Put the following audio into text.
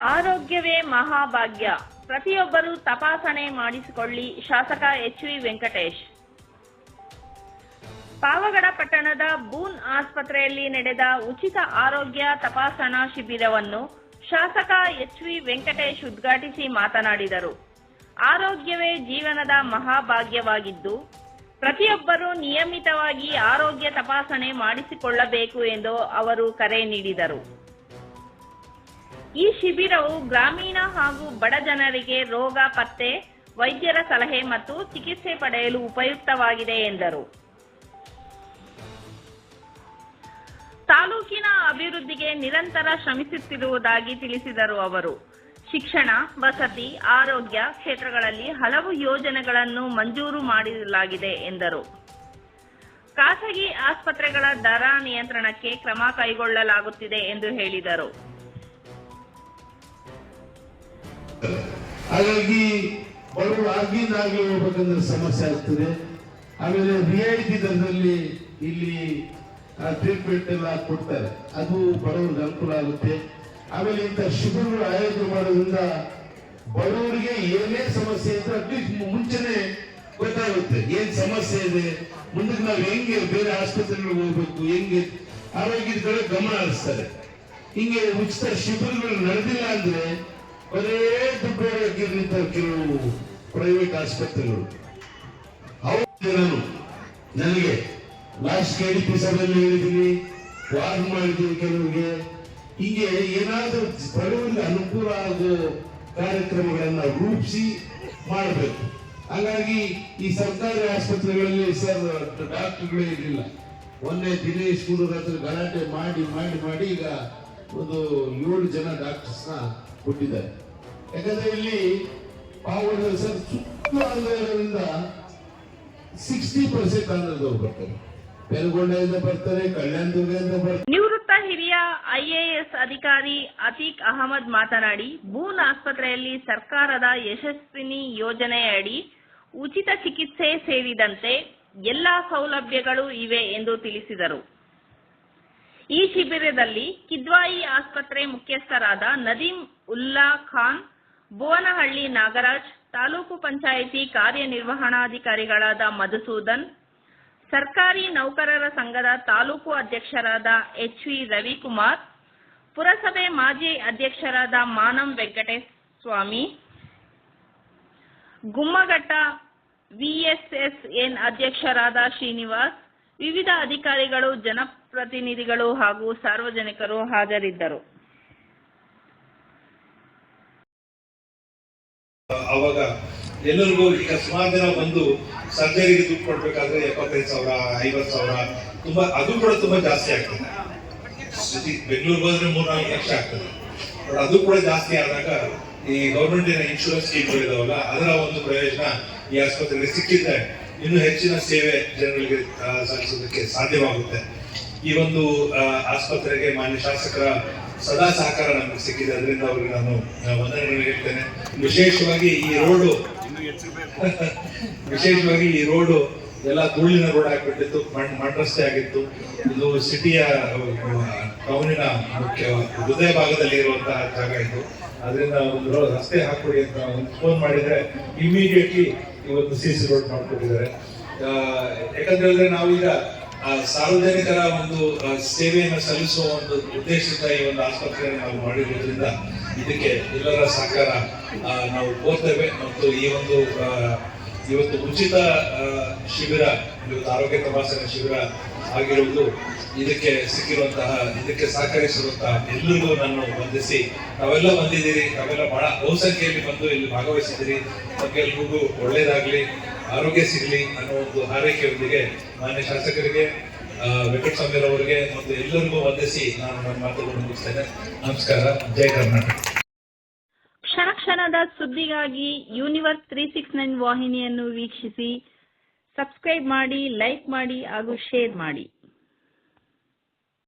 ಆರೋಗ್ಯವೇ ಮಹಾಭಾಗ್ಯ. ಪ್ರತಿಯೊಬ್ಬರೂ ತಪಾಸಣೆ ಮಾಡಿಸಿಕೊಳ್ಳಿ, ಶಾಸಕ ಎಚ್ ವಿ ವೆಂಕಟೇಶ್. ಪಾವಗಡ ಪಟ್ಟಣದ ಬೂನ್ ಆಸ್ಪತ್ರೆಯಲ್ಲಿ ನಡೆದ ಉಚಿತ ಆರೋಗ್ಯ ತಪಾಸಣಾ ಶಿಬಿರವನ್ನು ಶಾಸಕ ಎಚ್ ವಿ ವೆಂಕಟೇಶ್ ಉದ್ಘಾಟಿಸಿ ಮಾತನಾಡಿದರು. ಆರೋಗ್ಯವೇ ಜೀವನದ ಮಹಾಭಾಗ್ಯವಾಗಿದ್ದು, ಪ್ರತಿಯೊಬ್ಬರೂ ನಿಯಮಿತವಾಗಿ ಆರೋಗ್ಯ ತಪಾಸಣೆ ಮಾಡಿಸಿಕೊಳ್ಳಬೇಕು ಎಂದು ಅವರು ಕರೆ ನೀಡಿದರು. ಈ ಶಿಬಿರವು ಗ್ರಾಮೀಣ ಹಾಗೂ ಬಡ ಜನರಿಗೆ ರೋಗ, ಪತ್ತೆ, ವೈದ್ಯರ ಸಲಹೆ ಮತ್ತು ಚಿಕಿತ್ಸೆ ಪಡೆಯಲು ಉಪಯುಕ್ತವಾಗಿದೆ ಎಂದರು. ತಾಲೂಕಿನ ಅಭಿವೃದ್ಧಿಗೆ ನಿರಂತರ ಶ್ರಮಿಸುತ್ತಿರುವುದಾಗಿ ತಿಳಿಸಿದರು ಅವರು. ಶಿಕ್ಷಣ, ವಸತಿ, ಆರೋಗ್ಯ ಕ್ಷೇತ್ರಗಳಲ್ಲಿ ಹಲವು ಯೋಜನೆಗಳನ್ನು ಮಂಜೂರು ಮಾಡಲಾಗಿದೆ ಎಂದರು. ಖಾಸಗಿ ಆಸ್ಪತ್ರೆಗಳ ದರ ನಿಯಂತ್ರಣಕ್ಕೆ ಕ್ರಮ ಕೈಗೊಳ್ಳಲಾಗುತ್ತಿದೆ ಎಂದು ಹೇಳಿದರು. ಹಾಗಾಗಿ ಬಡವರು ಆಗಿಂದಾಗಿ ಹೋಗ್ಬೇಕಂದ್ರೆ ಸಮಸ್ಯೆ ಆಗ್ತದೆ. ಆಮೇಲೆ ರಿಯಾಯಿತಿ ದರದಲ್ಲಿ ಇಲ್ಲಿ ಟ್ರೀಟ್ಮೆಂಟ್ ಎಲ್ಲ ಕೊಡ್ತಾರೆ. ಅದು ಬಡವರಿಗೆ ಅನುಕೂಲ ಆಗುತ್ತೆ. ಆಮೇಲೆ ಇಂಥ ಶಿಬಿರಗಳು ಆಯೋಜನೆ ಮಾಡೋದ್ರಿಂದ ಬಡವರಿಗೆ ಏನೇ ಸಮಸ್ಯೆ ಇದ್ರೆ ಅಟ್ಲೀಸ್ಟ್ ಮುಂಚೆನೆ ಗೊತ್ತಾಗುತ್ತೆ. ಏನ್ ಸಮಸ್ಯೆ ಇದೆ? ಮುಂದಕ್ಕೆ ನಾವು ಹೆಂಗೆ ಬೇರೆ ಆಸ್ಪತ್ರೆಗಳಿಗೆ ಹೋಗ್ಬೇಕು? ಹೆಂಗೆ? ಆರೋಗ್ಯದ ಕಡೆ ಗಮನ ಹರಿಸ್ತಾರೆ. ಹಿಂಗೆ ಉಚಿತ ಶಿಬಿರಗಳು ನಡೆದಿಲ್ಲ ಅಂದ್ರೆ ಬರೇ ದುಡ್ಡು ನಿಂತಾರೆ ಕೆಲವು ಪ್ರೈವೇಟ್ ಆಸ್ಪತ್ರೆಗಳು. ಹೌದು ನಾನು ನನಗೆ ಲಾಸ್ಟ್ ಕೆ ಡಿ ಸಭೆಯಲ್ಲಿ ಹೇಳಿದ್ದೀನಿ ವಾರ್ ಮಾಡಿದ್ದೀನಿ ಕೆಲವರಿಗೆ. ಹೀಗೆ ಏನಾದರೂ ಬಡವರಿಗೆ ಅನುಕೂಲ ಆಗೋ ಕಾರ್ಯಕ್ರಮಗಳನ್ನ ರೂಪಿಸಿ ಮಾಡಬೇಕು. ಹಾಗಾಗಿ ಈ ಸರ್ಕಾರಿ ಆಸ್ಪತ್ರೆಗಳಲ್ಲಿ ಸರ್, ಡಾಕ್ಟರ್ಗಳೇ ಇರಲಿಲ್ಲ. ಮೊನ್ನೆ ದಿನೇಶ್ ಗುರುರ ಹತ್ರ ಗಲಾಟೆ ಮಾಡಿ ಮಾಡಿ ಮಾಡಿ ಈಗ ಒಂದು ಏಳು ಜನ ಡಾಕ್ಟರ್ಸ್ನ ಕೊಟ್ಟಿದ್ದಾರೆ. ಯಾಕಂದ್ರೆ ಇಲ್ಲಿ ಪಾವಡ ಸರ್ ಸುತ್ತ ಇರೋದ್ರಿಂದ ಸಿಕ್ಸ್ಟಿ ಪರ್ಸೆಂಟ್ ಆಂಧ್ರದವ್ರು ಬರ್ತಾರೆ. ಪೆರುಗೊಂಡೆಯಿಂದ ಬರ್ತಾರೆ ಕಲ್ಯಾಣದುರ್ಗದಿಂದ ಬರ್ತಾರೆ. ನಿವೃತ್ತ ಹಿರಿಯ ಐಎಎಸ್ ಅಧಿಕಾರಿ ಅತೀಕ್ ಅಹಮದ್ ಮಾತನಾಡಿ ಬೂನ್ ಆಸ್ಪತ್ರೆಯಲ್ಲಿ ಸರ್ಕಾರದ ಯಶಸ್ವಿನಿ ಯೋಜನೆಯಡಿ ಉಚಿತ ಚಿಕಿತ್ಸೆ ಸೇರಿದಂತೆ ಎಲ್ಲಾ ಸೌಲಭ್ಯಗಳು ಇವೆ ಎಂದು ತಿಳಿಸಿದರು. ಈ ಶಿಬಿರದಲ್ಲಿ ಕಿದ್ವಾಯಿ ಆಸ್ಪತ್ರೆ ಮುಖ್ಯಸ್ಥರಾದ ನದೀಂ ಉಲ್ಲಾ ಖಾನ್, ಭುವನಹಳ್ಳಿ ನಾಗರಾಜ್, ತಾಲೂಕು ಪಂಚಾಯಿತಿ ಕಾರ್ಯನಿರ್ವಹಣಾಧಿಕಾರಿಗಳಾದ ಮಧುಸೂದನ್, ಸರ್ಕಾರಿ ನೌಕರರ ಸಂಘದ ತಾಲೂಕು ಅಧ್ಯಕ್ಷರಾದ ಎಚ್ ವಿ ರವಿಕುಮಾರ್, ಪುರಸಭೆ ಮಾಜಿ ಅಧ್ಯಕ್ಷರಾದ ಮಾನಂ ವೆಂಕಟೇಶ ಸ್ವಾಮಿ ಗುಮ್ಮಘಟ್ಟ ವಿಎಸ್ಎಸ್ಎನ್ ಅಧ್ಯಕ್ಷರಾದ ಶ್ರೀನಿವಾಸ್, ವಿವಿಧ ಅಧಿಕಾರಿಗಳು ಜನಪ್ರತಿನಿಧಿಗಳು ಹಾಗೂ ಸಾರ್ವಜನಿಕರು ಹಾಜರಿದ್ದರು. ಅವಾಗ ಎಲ್ಲರಿಗೂ ಈಗ ಸುಮಾರು ಜನ ಬಂದು ಸರ್ಜರಿಗೆ ದುಡ್ಡು ಕೊಡ್ಬೇಕಾದ್ರೆ ಎಪ್ಪತ್ತೈದು ಸಾವಿರ, ಐವತ್ತು ಸಾವಿರ, ತುಂಬಾ, ಅದು ಕೂಡ ತುಂಬಾ ಜಾಸ್ತಿ ಆಗ್ತದೆ. ಬೆಂಗಳೂರಿಗೆ ಹೋದ್ರೆ ಮೂರ್ನಾಲ್ಕು ಲಕ್ಷ ಆಗ್ತದೆ. ಬಟ್ ಅದು ಕೂಡ ಜಾಸ್ತಿ ಆದಾಗ ಈ ಗೌರ್ಮೆಂಟಿನ ಇನ್ಶೂರೆನ್ಸ್ ಸ್ಕೀಮ್ಗಳು ಇದಾವಲ್ಲ, ಅದರ ಒಂದು ಪ್ರಯೋಜನ ಈ ಆಸ್ಪತ್ರೆಗೆ ಸಿಕ್ಕಿದ್ರೆ ಇನ್ನೂ ಹೆಚ್ಚಿನ ಸೇವೆ ಜನಗಳಿಗೆ ಸಲ್ಲಿಸೋದಕ್ಕೆ ಸಾಧ್ಯವಾಗುತ್ತೆ. ಈ ಒಂದು ಆಸ್ಪತ್ರೆಗೆ ಮಾನ್ಯ ಶಾಸಕರ ಸದಾ ಸಹಕಾರ ನಮಗೆ ಸಿಕ್ಕಿದೆ. ಅದರಿಂದ ಅವ್ರಿಗೆ ನಾನು ವಂದನೆಗಳು ಹೇಳ್ತೇನೆ ವಿಶೇಷವಾಗಿ ಈ ರೋಡು, ವಿಶೇಷವಾಗಿ ಈ ರೋಡು ಎಲ್ಲ ಧೂಳಿನ ರೋಡ್ ಆಗ್ಬಿಟ್ಟಿತ್ತು, ಮಣ್ ರಸ್ತೆ ಆಗಿತ್ತು. ಇದು ಸಿಟಿಯ ಟೌನಿನ ಮುಖ್ಯ, ಹೃದಯ ಭಾಗದಲ್ಲಿ ಇರುವಂತಹ ಜಾಗ ಇದು. ಅದರಿಂದ ಒಂದು ರಸ್ತೆ ಹಾಕೊಡಿ ಅಂತ ಒಂದು ಫೋನ್ ಮಾಡಿದ್ರೆ ಇಮಿಡಿಯೇಟ್ಲಿ ಇವತ್ತು ಸಿ ಸಿ ರೋಡ್ ಮಾಡ್ಕೊಟ್ಟಿದ್ದಾರೆ. ಯಾಕಂತ ಹೇಳಿದ್ರೆ ನಾವೀಗ ಸಾರ್ವಜನಿಕರ ಒಂದು ಸೇವೆಯನ್ನು ಸಲ್ಲಿಸುವ ಒಂದು ಉದ್ದೇಶದ ಈ ಒಂದು ಆಸ್ಪತ್ರೆಯನ್ನು ನಾವು ಮಾಡಿರೋದ್ರಿಂದ ಇದಕ್ಕೆ ಎಲ್ಲರ ಸಹಕಾರ ನಾವು ಕೋರ್ತೇವೆ ಮತ್ತು ಈ ಒಂದು ಇವತ್ತು ಉಚಿತ ಶಿಬಿರ, ಇವತ್ತು ಆರೋಗ್ಯ ತಪಾಸಣಾ ಶಿಬಿರ ಆಗಿರುವುದು ಇದಕ್ಕೆ ಸಿಕ್ಕಿರುವಂತಹ, ಇದಕ್ಕೆ ಸಹಕರಿಸಿರುವಂತಹ ಎಲ್ಲರಿಗೂ ನಾನು ವಂದಿಸಿ. ತಾವೆಲ್ಲ ಬಂದಿದ್ದೀರಿ, ತಾವೆಲ್ಲ ಬಹಳ ಬಹುಸಂಖ್ಯೆಯಲ್ಲಿ ಬಂದು ಇಲ್ಲಿ ಭಾಗವಹಿಸಿದ್ದೀರಿ. ತಮ್ಗೆಲ್ರಿಗೂ ಒಳ್ಳೇದಾಗ್ಲಿ. ಆರೋಗ್ಯ ಸಿಗಲಿ ಅನ್ನೋ ಒಂದು ಹಾರೈಕೆಯೊಂದಿಗೆ ಮಾನ್ಯ ಶಾಸಕರಿಗೆ ವೆಂಕಟಸ್ವಾಮಿ ಅವರಿಗೆ ಮತ್ತು ಎಲ್ಲರಿಗೂ ವಂದಿಸಿ ನಾನು ನನ್ನ ಮಾತುಗಳನ್ನು ಮುಗಿಸ್ತೇನೆ. ನಮಸ್ಕಾರ. ಜೈ ಕರ್ನಾಟಕ. ಕ್ಷಣ ಕ್ಷಣದ ಸುದ್ದಿಗಾಗಿ ಯೂನಿವರ್ಸ್ ತ್ರೀ ಸಿಕ್ಸ್ ನೈನ್ ವಾಹಿನಿಯನ್ನು ವೀಕ್ಷಿಸಿ, ಸಬ್ಸ್ಕ್ರೈಬ್ ಮಾಡಿ, ಲೈಕ್ ಮಾಡಿ ಹಾಗೂ ಶೇರ್ ಮಾಡಿ.